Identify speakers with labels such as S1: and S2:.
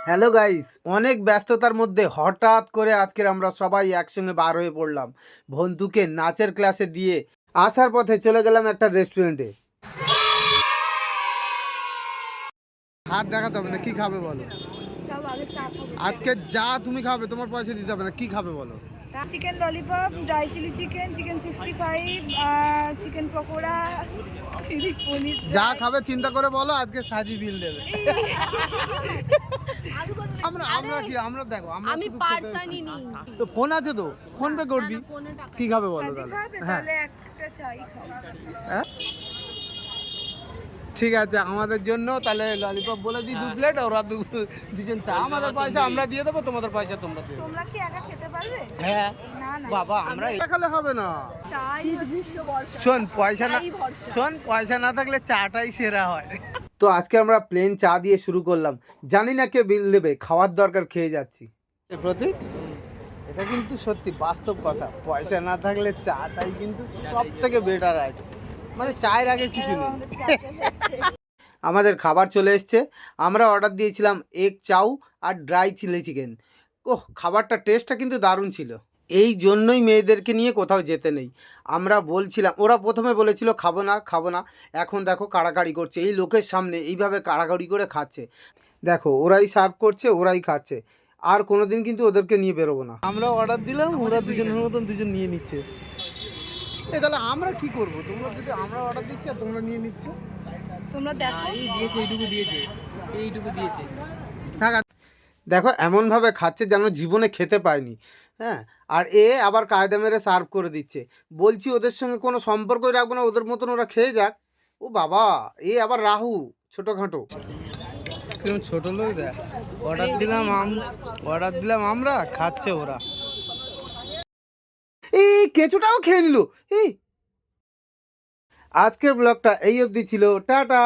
S1: Hello guys অনেক ব্যস্ততার মধ্যে হঠাৎ করে আজকের আমরা সবাই একসঙ্গে বার হয়ে পড়লাম। বন্ধুকে নাচের ক্লাসে দিয়ে আসার পথে চলে গেলাম একটা রেস্টুরেন্টে হাত দেখাতে হবে না কি খাবে বলো? আজকে যা তুমি খাবে তোমার পয়সা দিতে হবে না কি খাবে বলো?
S2: Chicken lollipop dry chilli chicken chicken sixty five chicken pakora
S1: যা খাবে চিন্তা করে বলো আজকে সাজি বিল দেবে। আমরা আমরা কি আমরা দেখো আমরা
S3: আমি পার্সনই নিই।
S1: তো ফোন আছে তো? ফোন পে করবি? কি খাবে বলো
S2: সাজি
S1: তাহলে? হ্যাঁ।
S2: একটা চাই
S1: হ্যাঁ? ঠিক আছে আমাদের জন্য তাহলে ললিপপ বলে দিই দু প্লেট ওরা দু দুজন চা। আমাদের পয়সা আমরা দিয়ে দেবো তোমাদের পয়সা তোমরা দিয়ে
S2: তোমরা কি একা খেতে পারবে?
S1: হ্যাঁ।
S2: না না
S1: বাবা আমরা দেখালে হবে না। শোন পয়সা না শোন পয়সা না থাকলে চাটাই সেরা হয়। তো আজকে আমরা প্লেন চা দিয়ে শুরু করলাম। জানি না কে বিল দেবে খাওয়ার দরকার খেয়ে যাচ্ছি। প্রতীক এটা কিন্তু সত্যি বাস্তব কথা। পয়সা না থাকলে চাটাই কিন্তু সব থেকে বেটার আইটেম মানে চায়ের আগে কিছু নেই।
S2: আমাদের
S1: খাবার চলে এসছে। আমরা অর্ডার দিয়েছিলাম এগ চাউ আর ড্রাই চিলি চিকেন ওহ খাবারটা টেস্টটা কিন্তু দারুণ ছিল। এই জন্যই মেয়েদেরকে নিয়ে কোথাও যেতে নেই। আমরা বলছিলাম ওরা প্রথমে বলেছিল খাব না খাব না। এখন দেখো কাড়াকাড়ি করছে। এই লোকের সামনে এইভাবে কাড়াকাড়ি করে খাচ্ছে। দেখো ওরাই সার্ভ করছে ওরাই খাচ্ছে। আর কোনোদিন কিন্তু ওদেরকে নিয়ে বেরোবো না। আমরা অর্ডার দিলাম ওরা দুজনের মতন দুজন নিয়ে নিচ্ছে। এ তাহলে আমরা কি করব? তোমরা যদি আমরা অর্ডার দিচ্ছি আর তোমরা নিয়ে নিচ্ছ?
S2: তোমরা দেখো।
S1: এইটুকু দিয়েছে। এইটুকু আর- দেখো এমনভাবে খাচ্ছে যেন জীবনে খেতে পায়নি। হ্যাঁ? আর এ আবার কায়দা মেরে সার্ভ করে দিচ্ছে। বলছি ওদের সঙ্গে কোনো সম্পর্কই রাখব না ওদের মতন ওরা খেয়ে যাক। ও বাবা এ আবার রাহু ছোটোখাটো। ছোট লোক দেখ অর্ডার দিলাম আম অর্ডার দিলাম আমরা খাচ্ছে ওরা। এই কেঁচোটাও খেয়ে নিল। এই আজকের ব্লগটা এই অবধি ছিল। টাটা!